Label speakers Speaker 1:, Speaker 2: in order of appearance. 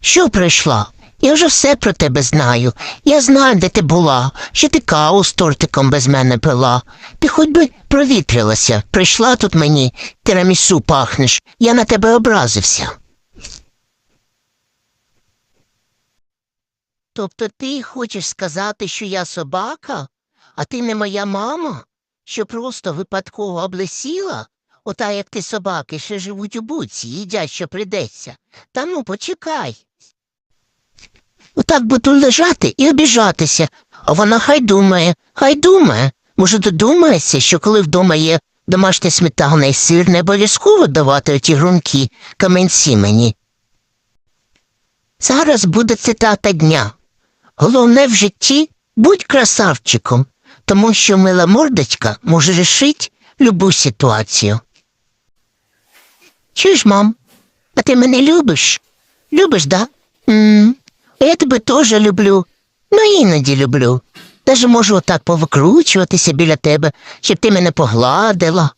Speaker 1: Що прийшла? Я вже все про тебе знаю. Я знаю, де ти була, що ти каву з тортиком без мене пила. Ти хоч би провітрилася, прийшла тут мені, тирамісу пахнеш, я на тебе образився. Тобто ти хочеш сказати, що я собака, а ти не моя мама, що просто випадково облесіла? Ота, як ти собаки, ще живуть у буці, їдять, що придеться. Та ну, почекай. Отак буду лежати і обіжатися, а вона хай думає, хай думає. Може, додумається, що коли вдома є домашня сметана і сир, не обов'язково давати оті грунки каменці мені. Зараз буде цитата дня. Головне в житті будь красавчиком, тому що мила мордочка може рішити любу ситуацію. Чуєш, мам, а ти мене любиш? Любиш, да? м я тебе теж люблю. Ну, іноді люблю. Даже можу отак повикручуватися біля тебе, щоб ти мене погладила.